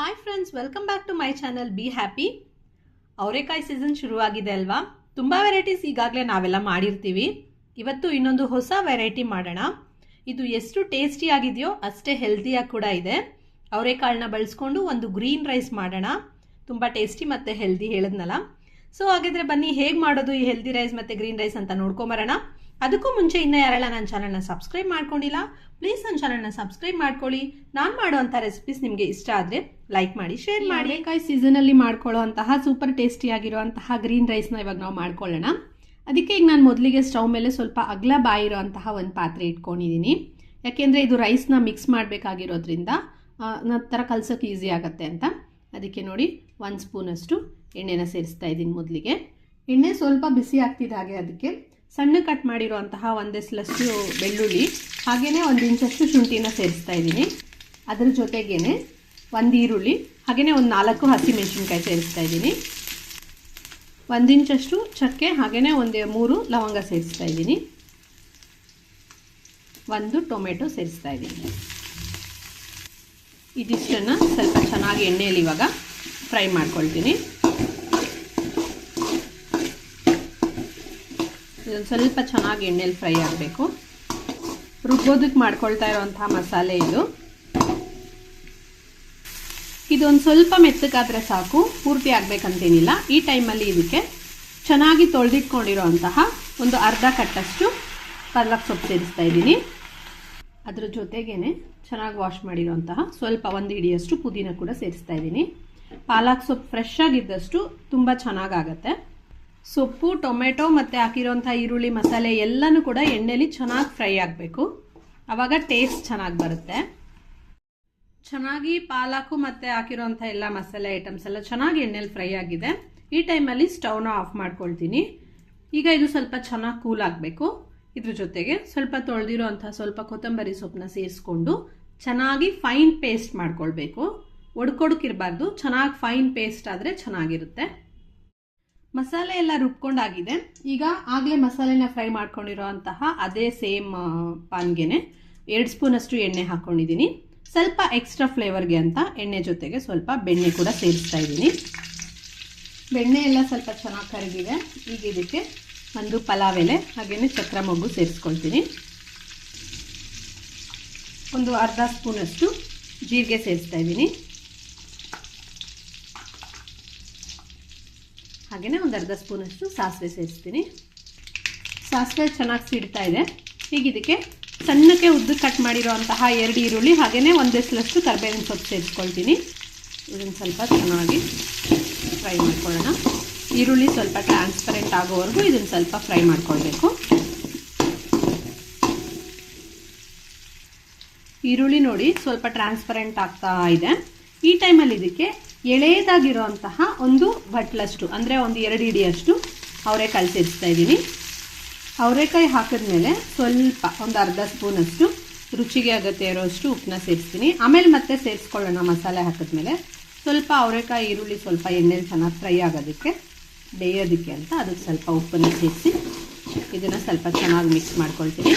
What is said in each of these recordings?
Hi friends welcome back to my channel B happy ಅವರೆಕಾಯಿ season ಶುರುವಾಗಿದೆ ಅಲ್ವಾ? ತುಂಬ ವೆರೈಟೀಸ್ ಈಗಾಗಲೇ ನಾವೆಲ್ಲ ಮಾಡಿರ್ತೀವಿ. ಇವತ್ತು ಇನ್ನೊಂದು ಹೊಸ ವೆರೈಟಿ ಮಾಡೋಣ. ಇದು ಎಷ್ಟು ಟೇಸ್ಟಿ ಆಗಿದೆಯೋ ಅಷ್ಟೇ ಹೆಲ್ದಿಯಾಗಿ ಕೂಡ ಇದೆ. ಅವರೆಕಾಳನ್ನ ಬಳಸ್ಕೊಂಡು ಒಂದು ಗ್ರೀನ್ ರೈಸ್ ಮಾಡೋಣ. ತುಂಬ ಟೇಸ್ಟಿ ಮತ್ತು ಹೆಲ್ದಿ ಹೇಳಿದ್ನಲ್ಲ. ಸೊ ಹಾಗಿದ್ರೆ ಬನ್ನಿ, ಹೇಗೆ ಮಾಡೋದು ಈ ಹೆಲ್ದಿ ರೈಸ್ ಮತ್ತು ಗ್ರೀನ್ ರೈಸ್ ಅಂತ ನೋಡ್ಕೊಂಬರೋಣ. ಅದಕ್ಕೂ ಮುಂಚೆ ಇನ್ನೂ ಯಾರೆಲ್ಲ ನನ್ನ ಚಾನಲ್ನ ಸಬ್ಸ್ಕ್ರೈಬ್ ಮಾಡ್ಕೊಂಡಿಲ್ಲ ಪ್ಲೀಸ್ ನನ್ನ ಚಾನಲ್ನ ಸಬ್ಸ್ಕ್ರೈಬ್ ಮಾಡ್ಕೊಳ್ಳಿ. ನಾನು ಮಾಡುವಂಥ ರೆಸಿಪೀಸ್ ನಿಮಗೆ ಇಷ್ಟ ಆದರೆ ಲೈಕ್ ಮಾಡಿ ಶೇರ್ ಮಾಡಿ. ಕಾಯಿ ಸೀಸನಲ್ಲಿ ಮಾಡ್ಕೊಳ್ಳೋವಂತಹ ಸೂಪರ್ ಟೇಸ್ಟಿಯಾಗಿರುವಂತಹ ಗ್ರೀನ್ ರೈಸ್ನ ಇವಾಗ ನಾವು ಮಾಡ್ಕೊಳ್ಳೋಣ. ಅದಕ್ಕೆ ಈಗ ನಾನು ಮೊದಲಿಗೆ ಸ್ಟವ್ ಮೇಲೆ ಸ್ವಲ್ಪ ಅಗ್ಲ ಬಾಯಿರುವಂತಹ ಒಂದು ಪಾತ್ರೆ ಇಟ್ಕೊಂಡಿದ್ದೀನಿ ಯಾಕೆಂದರೆ ಇದು ರೈಸ್ನ ಮಿಕ್ಸ್ ಮಾಡಬೇಕಾಗಿರೋದ್ರಿಂದ ಥರ ಕಲ್ಸೋಕೆ ಈಸಿ ಆಗುತ್ತೆ ಅಂತ. ಅದಕ್ಕೆ ನೋಡಿ ಒಂದು ಸ್ಪೂನಷ್ಟು ಎಣ್ಣೆನ ಸೇರಿಸ್ತಾ ಇದ್ದೀನಿ ಮೊದಲಿಗೆ. ಎಣ್ಣೆ ಸ್ವಲ್ಪ ಬಿಸಿ ಆಗ್ತಿದೆ ಹಾಗೆ ಅದಕ್ಕೆ. ಸಣ್ಣ ಕಟ್ ಮಾಡಿರುವಂತಹ ಒಂದೆಸ್ಲಷ್ಟು ಬೆಳ್ಳುಳ್ಳಿ ಹಾಗೆಯೇ ಒಂದು ಇಂಚಷ್ಟು ಶುಂಠಿನ ಸೇರಿಸ್ತಾ ಇದ್ದೀನಿ. ಅದರ ಜೊತೆಗೇನೆ ಒಂದು ಈರುಳ್ಳಿ ಹಾಗೆಯೇ ಒಂದು ನಾಲ್ಕು ಹಸಿಮೆಣಸಿನ್ಕಾಯಿ ಸೇರಿಸ್ತಾ ಇದ್ದೀನಿ. ಒಂದು ಇಂಚಷ್ಟು ಚಕ್ಕೆ ಹಾಗೆಯೇ ಒಂದು ಮೂರು ಲವಂಗ ಸೇರಿಸ್ತಾ ಇದ್ದೀನಿ. ಒಂದು ಟೊಮೆಟೊ ಸೇರಿಸ್ತಾ ಇದ್ದೀನಿ. ಇದಿಷ್ಟನ್ನು ಸ್ವಲ್ಪ ಚೆನ್ನಾಗಿ ಎಣ್ಣೆಯಲ್ಲಿ ಇವಾಗ ಫ್ರೈ ಮಾಡ್ಕೊಳ್ತೀನಿ. ಇದೊಂದು ಸ್ವಲ್ಪ ಚೆನ್ನಾಗಿ ಎಣ್ಣೆಲಿ ಫ್ರೈ ಆಗಬೇಕು. ರುಬ್ಬೋದಕ್ಕೆ ಮಾಡ್ಕೊಳ್ತಾ ಇರೋವಂಥ ಮಸಾಲೆ ಇದು. ಇದೊಂದು ಸ್ವಲ್ಪ ಮೆತ್ತಗಾದರೆ ಸಾಕು, ಪೂರ್ತಿ ಆಗಬೇಕಂತೇನಿಲ್ಲ. ಈ ಟೈಮಲ್ಲಿ ಇದಕ್ಕೆ ಚೆನ್ನಾಗಿ ತೊಳೆದಿಟ್ಕೊಂಡಿರೋಂತಹ ಒಂದು ಅರ್ಧ ಕಟ್ಟಷ್ಟು ಪಾಲಕ್ ಸೊಪ್ಪು ಸೇರಿಸ್ತಾ ಇದ್ದೀನಿ. ಅದ್ರ ಜೊತೆಗೇನೆ ಚೆನ್ನಾಗಿ ವಾಶ್ ಮಾಡಿರೋಂತಹ ಸ್ವಲ್ಪ ಒಂದು ಹಿಡಿಯಷ್ಟು ಪುದೀನ ಕೂಡ ಸೇರಿಸ್ತಾ ಇದ್ದೀನಿ. ಪಾಲಕ್ ಸೊಪ್ಪು ಫ್ರೆಶ್ ಆಗಿದ್ದಷ್ಟು ತುಂಬ ಚೆನ್ನಾಗಾಗತ್ತೆ. ಸೊಪ್ಪು, ಟೊಮೆಟೊ ಮತ್ತು ಹಾಕಿರೋಂಥ ಈರುಳ್ಳಿ ಮಸಾಲೆ ಎಲ್ಲನೂ ಕೂಡ ಎಣ್ಣೆಲಿ ಚೆನ್ನಾಗಿ ಫ್ರೈ ಆಗಬೇಕು. ಆವಾಗ ಟೇಸ್ಟ್ ಚೆನ್ನಾಗಿ ಬರುತ್ತೆ. ಚೆನ್ನಾಗಿ ಪಾಲಕು ಮತ್ತು ಹಾಕಿರೋಂಥ ಎಲ್ಲ ಮಸಾಲೆ ಐಟಮ್ಸ್ ಎಲ್ಲ ಚೆನ್ನಾಗಿ ಎಣ್ಣೆಲಿ ಫ್ರೈ ಆಗಿದೆ. ಈ ಟೈಮಲ್ಲಿ ಸ್ಟವ್ನ ಆಫ್ ಮಾಡ್ಕೊಳ್ತೀನಿ. ಈಗ ಇದು ಸ್ವಲ್ಪ ಚೆನ್ನಾಗಿ ಕೂಲ್ ಆಗಬೇಕು. ಇದ್ರ ಜೊತೆಗೆ ಸ್ವಲ್ಪ ತೊಳೆದಿರೋ ಅಂಥ ಸ್ವಲ್ಪ ಕೊತ್ತಂಬರಿ ಸೊಪ್ಪನ್ನ ಸೇರಿಸ್ಕೊಂಡು ಚೆನ್ನಾಗಿ ಫೈನ್ ಪೇಸ್ಟ್ ಮಾಡ್ಕೊಳ್ಬೇಕು. ಒಡ್ಕೊಡಕ್ಕಿರಬಾರ್ದು ಚೆನ್ನಾಗಿ ಫೈನ್ ಪೇಸ್ಟ್ ಆದರೆ ಚೆನ್ನಾಗಿರುತ್ತೆ. ಮಸಾಲೆ ಎಲ್ಲ ರುಬ್ಕೊಂಡಾಗಿದೆ. ಈಗ ಆಗಲೇ ಮಸಾಲೆನ ಫ್ರೈ ಮಾಡ್ಕೊಂಡಿರೋ ಅಂತಹ ಅದೇ ಸೇಮ್ ಪಾನ್ಗೆನೆ ಎರಡು ಸ್ಪೂನಷ್ಟು ಎಣ್ಣೆ ಹಾಕ್ಕೊಂಡಿದ್ದೀನಿ ಸ್ವಲ್ಪ ಎಕ್ಸ್ಟ್ರಾ ಫ್ಲೇವರ್ಗೆ ಅಂತ ಎಣ್ಣೆ ಜೊತೆಗೆ ಸ್ವಲ್ಪ ಬೆಣ್ಣೆ ಕೂಡ ಸೇರಿಸ್ತಾ ಇದ್ದೀನಿ. ಬೆಣ್ಣೆ ಎಲ್ಲ ಸ್ವಲ್ಪ ಚೆನ್ನಾಗಿ ಕರಗಿದೆ. ಈಗ ಇದಕ್ಕೆ ಒಂದು ಪಲಾವ್ ಎಲೆ ಹಾಗೆಯೇ ಚಕ್ರ ಮೊಗ್ಗು ಸೇರಿಸ್ಕೊಳ್ತೀನಿ. ಒಂದು ಅರ್ಧ ಸ್ಪೂನಷ್ಟು ಜೀರಿಗೆ ಸೇರಿಸ್ತಾ ಇದ್ದೀನಿ. ಹಾಗೆಯೇ ಒಂದು ಅರ್ಧ ಸ್ಪೂನಷ್ಟು ಸಾಸಿವೆ ಸೇರಿಸ್ತೀನಿ. ಸಾಸಿವೆ ಚೆನ್ನಾಗಿ ಸಿಡ್ತಾ ಇದೆ. ಈಗ ಇದಕ್ಕೆ ಸಣ್ಣಕ್ಕೆ ಉದ್ದು ಕಟ್ ಮಾಡಿರೋ ಅಂತಹ ಎರಡು ಈರುಳ್ಳಿ ಹಾಗೆಯೇ ಒಂದೆಸ್ಲಷ್ಟು ಕರ್ಬೇವಿನ ಸೊಪ್ಪು ಸೇರಿಸ್ಕೊಳ್ತೀನಿ. ಇದನ್ನು ಸ್ವಲ್ಪ ಚೆನ್ನಾಗಿ ಫ್ರೈ ಮಾಡ್ಕೊಳ್ಳೋಣ. ಈರುಳ್ಳಿ ಸ್ವಲ್ಪ ಟ್ರಾನ್ಸ್ಪರೆಂಟ್ ಆಗೋವರೆಗೂ ಇದನ್ನು ಸ್ವಲ್ಪ ಫ್ರೈ ಮಾಡ್ಕೊಳ್ಬೇಕು. ಈರುಳ್ಳಿ ನೋಡಿ ಸ್ವಲ್ಪ ಟ್ರಾನ್ಸ್ಪರೆಂಟ್ ಆಗ್ತಾ ಇದೆ. ಈ ಟೈಮಲ್ಲಿ ಇದಕ್ಕೆ ಎಳೆಯದಾಗಿರುವಂತಹ ಒಂದು ಬಟ್ಲಷ್ಟು, ಅಂದರೆ ಒಂದು ಎರಡು ಇಡಿಯಷ್ಟು ಅವರೆಕಾಯಿ ಸೇರಿಸ್ತಾ ಇದ್ದೀನಿ. ಅವರೆಕಾಯಿ ಹಾಕಿದ್ಮೇಲೆ ಸ್ವಲ್ಪ ಒಂದು ಅರ್ಧ ಸ್ಪೂನಷ್ಟು ರುಚಿಗೆ ಅಗತ್ಯ ಇರೋಷ್ಟು ಉಪ್ಪನ್ನ ಸೇರಿಸ್ತೀನಿ. ಆಮೇಲೆ ಮತ್ತೆ ಸೇರಿಸ್ಕೊಳ್ಳೋಣ ಮಸಾಲೆ ಹಾಕಿದ್ಮೇಲೆ ಸ್ವಲ್ಪ ಅವರೆಕಾಯಿ ಈರುಳ್ಳಿ, ಸ್ವಲ್ಪ ಎಣ್ಣೆಲಿ ಚೆನ್ನಾಗಿ ಫ್ರೈ ಆಗೋದಕ್ಕೆ ಬೇಯೋದಕ್ಕೆ ಅಂತ ಅದಕ್ಕೆ ಸ್ವಲ್ಪ ಉಪ್ಪನ್ನು ಸೇರಿಸಿ ಇದನ್ನು ಸ್ವಲ್ಪ ಚೆನ್ನಾಗಿ ಮಿಕ್ಸ್ ಮಾಡ್ಕೊಳ್ತೀನಿ.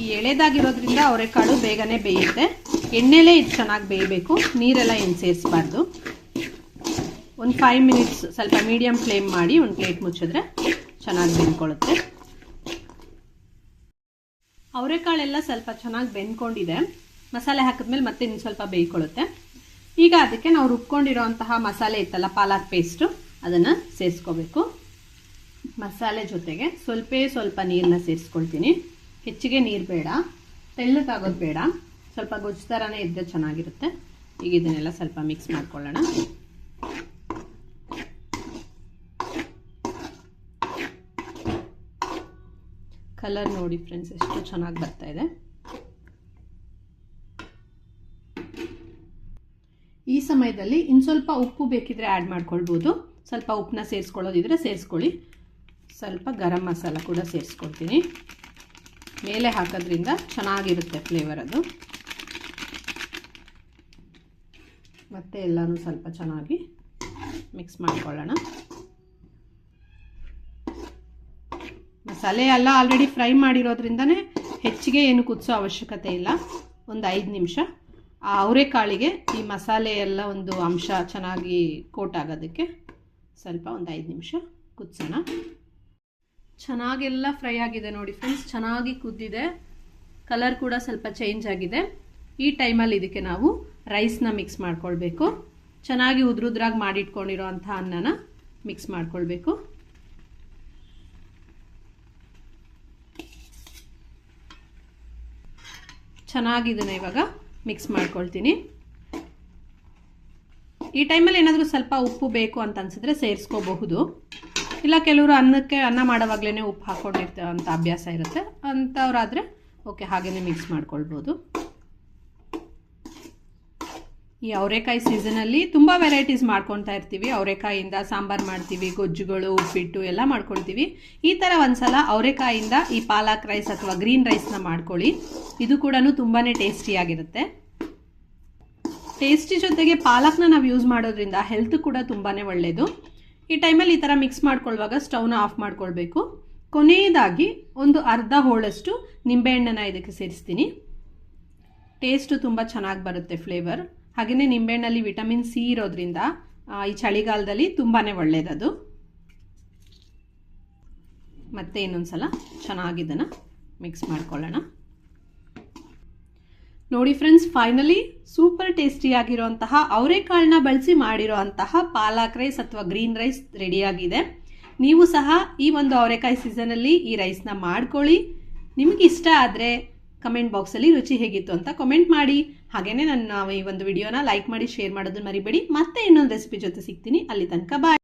ಈ ಎಳೆದಾಗಿರೋದ್ರಿಂದ ಅವರೆಕಾಳು ಬೇಗನೆ ಬೇಯುತ್ತೆ. ಎಣ್ಣೆಲೇ ಇದು ಚೆನ್ನಾಗಿ ಬೇಯಬೇಕು. ನೀರೆಲ್ಲ ಏನು ಸೇರಿಸಬಾರ್ದು. ಒಂದು ಫೈವ್ ಮಿನಿಟ್ಸ್ ಸ್ವಲ್ಪ ಮೀಡಿಯಮ್ ಫ್ಲೇಮ್ ಮಾಡಿ ಒಂದು ಪ್ಲೇಟ್ ಮುಚ್ಚಿದ್ರೆ ಚೆನ್ನಾಗಿ ಬೆಂದ್ಕೊಳ್ಳುತ್ತೆ ಅವರೆಕಾಳೆಲ್ಲ ಸ್ವಲ್ಪ ಚೆನ್ನಾಗಿ ಬೆಂದ್ಕೊಂಡಿದೆ. ಮಸಾಲೆ ಹಾಕಿದ್ಮೇಲೆ ಮತ್ತೆ ಇನ್ನು ಸ್ವಲ್ಪ ಬೇಯ್ಕೊಳ್ಳುತ್ತೆ ಈಗ ಅದಕ್ಕೆ ನಾವು ರುಬ್ಕೊಂಡಿರೋಂತಹ ಮಸಾಲೆ ಇತ್ತಲ್ಲ, ಪಾಲಕ್ ಪೇಸ್ಟು ಅದನ್ನು ಸೇರಿಸ್ಕೋಬೇಕು. ಮಸಾಲೆ ಜೊತೆಗೆ ಸ್ವಲ್ಪ ಸ್ವಲ್ಪ ನೀರನ್ನ ಸೇರಿಸ್ಕೊಳ್ತೀನಿ. ಹೆಚ್ಚಿಗೆ ನೀರು ಬೇಡ. ತೆಳ್ಳಗಾಗೋದು ಬೇಡ. ಸ್ವಲ್ಪ ಗೊಜ್ಜು ಥರನೇ ಇದ್ದರೆ ಚೆನ್ನಾಗಿರುತ್ತೆ. ಈಗ ಇದನ್ನೆಲ್ಲ ಸ್ವಲ್ಪ ಮಿಕ್ಸ್ ಮಾಡ್ಕೊಳ್ಳೋಣ. ಕಲರ್ ನೋಡಿ ಫ್ರೆಂಡ್ಸ್ ಎಷ್ಟು ಚೆನ್ನಾಗಿ ಬರ್ತಾ ಇದೆ. ಈ ಸಮಯದಲ್ಲಿ ಇನ್ನು ಸ್ವಲ್ಪ ಉಪ್ಪು ಬೇಕಿದ್ರೆ ಆ್ಯಡ್ ಮಾಡ್ಕೊಳ್ಬೋದು. ಸ್ವಲ್ಪ ಉಪ್ಪನ್ನ ಸೇರಿಸ್ಕೊಳ್ಳೋದಿದ್ರೆ ಸೇರಿಸ್ಕೊಳ್ಳಿ. ಸ್ವಲ್ಪ ಗರಂ ಮಸಾಲ ಕೂಡ ಸೇರಿಸ್ಕೊಳ್ತೀನಿ ಮೇಲೆ ಹಾಕೋದ್ರಿಂದ ಚೆನ್ನಾಗಿರುತ್ತೆ ಫ್ಲೇವರ್ ಅದು. ಮತ್ತೆ ಎಲ್ಲನೂ ಸ್ವಲ್ಪ ಚೆನ್ನಾಗಿ ಮಿಕ್ಸ್ ಮಾಡ್ಕೊಳ್ಳೋಣ. ಮಸಾಲೆ ಎಲ್ಲ ಆಲ್ರೆಡಿ ಫ್ರೈ ಮಾಡಿರೋದ್ರಿಂದನೇ ಹೆಚ್ಚಿಗೆ ಏನು ಕುದಿಸೋ ಅವಶ್ಯಕತೆ ಇಲ್ಲ. ಒಂದು ಐದು ನಿಮಿಷ. ಆ ಅವರೆಕಾಳಿಗೆ ಈ ಮಸಾಲೆ ಎಲ್ಲ ಒಂದು ಅಂಶ ಚೆನ್ನಾಗಿ ಕೋಟ್ ಆಗೋದಕ್ಕೆ ಸ್ವಲ್ಪ ಒಂದು ಐದು ನಿಮಿಷ ಕುದಿಸೋಣ. ಚೆನ್ನಾಗೆಲ್ಲ ಫ್ರೈ ಆಗಿದೆ ನೋಡಿ ಫ್ರೆಂಡ್ಸ್ ಚೆನ್ನಾಗಿ ಕುದ್ದಿದೆ. ಕಲರ್ ಕೂಡ ಸ್ವಲ್ಪ ಚೇಂಜ್ ಆಗಿದೆ. ಈ ಟೈಮಲ್ಲಿ ಇದಕ್ಕೆ ನಾವು ರೈಸ್ನ ಮಿಕ್ಸ್ ಮಾಡ್ಕೊಳ್ಬೇಕು. ಚೆನ್ನಾಗಿ ಉದ್ರುದ್ರಾಗಿ ಮಾಡಿಟ್ಕೊಂಡಿರೋ ಅಂಥ ಅನ್ನನ ಮಿಕ್ಸ್ ಮಾಡ್ಕೊಳ್ಬೇಕು. ಚೆನ್ನಾಗಿ ಇದನ್ನು ಇವಾಗ ಮಿಕ್ಸ್ ಮಾಡ್ಕೊಳ್ತೀನಿ. ಈ ಟೈಮಲ್ಲಿ ಏನಾದರೂ ಸ್ವಲ್ಪ ಉಪ್ಪು ಬೇಕು ಅಂತ ಅನ್ಸಿದ್ರೆ ಸೇರಿಸ್ಕೋಬಹುದು. ಇಲ್ಲ, ಕೆಲವರು ಅನ್ನಕ್ಕೆ, ಅನ್ನ ಮಾಡೋವಾಗಲೇ ಉಪ್ಪು ಹಾಕ್ಕೊಂಡಿರ್ತ ಅಂತ ಅಭ್ಯಾಸ ಇರುತ್ತೆ. ಅಂಥವ್ರಾದರೆ ಓಕೆ ಹಾಗೆಯೇ ಮಿಕ್ಸ್ ಮಾಡ್ಕೊಳ್ಬೋದು. ಈ ಅವರೆಕಾಯಿ ಸೀಸನಲ್ಲಿ ತುಂಬ ವೆರೈಟೀಸ್ ಮಾಡ್ಕೊತಾ ಇರ್ತೀವಿ. ಅವರೆಕಾಯಿಂದ ಸಾಂಬಾರು ಮಾಡ್ತೀವಿ, ಗೊಜ್ಜುಗಳು, ಉಪ್ಪಿಟ್ಟು ಎಲ್ಲ ಮಾಡ್ಕೊಳ್ತೀವಿ. ಈ ಥರ ಒಂದ್ಸಲ ಅವರೆಕಾಯಿಂದ ಈ ಪಾಲಕ್ ರೈಸ್ ಅಥವಾ ಗ್ರೀನ್ ರೈಸ್ನ ಮಾಡ್ಕೊಳ್ಳಿ. ಇದು ಕೂಡ ತುಂಬಾ ಟೇಸ್ಟಿಯಾಗಿರುತ್ತೆ ಟೇಸ್ಟಿ ಜೊತೆಗೆ ಪಾಲಕ್ನ ನಾವು ಯೂಸ್ ಮಾಡೋದ್ರಿಂದ ಹೆಲ್ತ್ ಕೂಡ ತುಂಬಾ ಒಳ್ಳೆಯದು ಈ ಟೈಮಲ್ಲಿ ಈ ಥರ ಮಿಕ್ಸ್ ಮಾಡ್ಕೊಳ್ಳುವಾಗ ಸ್ಟವ್ನ ಆಫ್ ಮಾಡ್ಕೊಳ್ಬೇಕು. ಕೊನೆಯದಾಗಿ ಒಂದು ಅರ್ಧ ಹೋಳಷ್ಟು ನಿಂಬೆಹಣ್ಣನ್ನು ಇದಕ್ಕೆ ಸೇರಿಸ್ತೀನಿ. ಟೇಸ್ಟು ತುಂಬ ಚೆನ್ನಾಗಿ ಬರುತ್ತೆ ಫ್ಲೇವರ್ ಹಾಗೆಯೇ ನಿಂಬೆಹಣ್ಣಲ್ಲಿ ವಿಟಮಿನ್ ಸಿ ಇರೋದ್ರಿಂದ ಈ ಚಳಿಗಾಲದಲ್ಲಿ ತುಂಬಾ ಒಳ್ಳೆಯದದು ಮತ್ತೆ ಇನ್ನೊಂದು ಸಲ ಚೆನ್ನಾಗಿದ್ದನ್ನು ಮಿಕ್ಸ್ ಮಾಡ್ಕೊಳ್ಳೋಣ. ನೋಡಿ ಫ್ರೆಂಡ್ಸ್ ಫೈನಲಿ ಸೂಪರ್ ಟೇಸ್ಟಿಯಾಗಿರುವಂತಹ ಅವರೆಕಾಳನ್ನ ಬಳಸಿ ಮಾಡಿರುವಂತಹ ಪಾಲಕ್ ರೈಸ್ ಅಥವಾ ಗ್ರೀನ್ ರೈಸ್ ರೆಡಿಯಾಗಿದೆ ನೀವು ಸಹ ಈ ಒಂದು ಅವರೆಕಾಯಿ ಸೀಸನಲ್ಲಿ ಈ ರೈಸ್ನ ಮಾಡ್ಕೊಳ್ಳಿ. ನಿಮಗೆ ಆದರೆ ಕಮೆಂಟ್ ಬಾಕ್ಸಲ್ಲಿ ರುಚಿ ಹೇಗಿತ್ತು ಅಂತ ಕಮೆಂಟ್ ಮಾಡಿ. ಹಾಗೆಯೇ ನನ್ನ ಈ ಒಂದು ವಿಡಿಯೋನ ಲೈಕ್ ಮಾಡಿ ಶೇರ್ ಮಾಡೋದನ್ನು ಮರಿಬೇಡಿ. ಮತ್ತೆ ಇನ್ನೊಂದು ರೆಸಿಪಿ ಜೊತೆ ಸಿಗ್ತೀನಿ. ಅಲ್ಲಿ ತನಕ ಬಾಯ್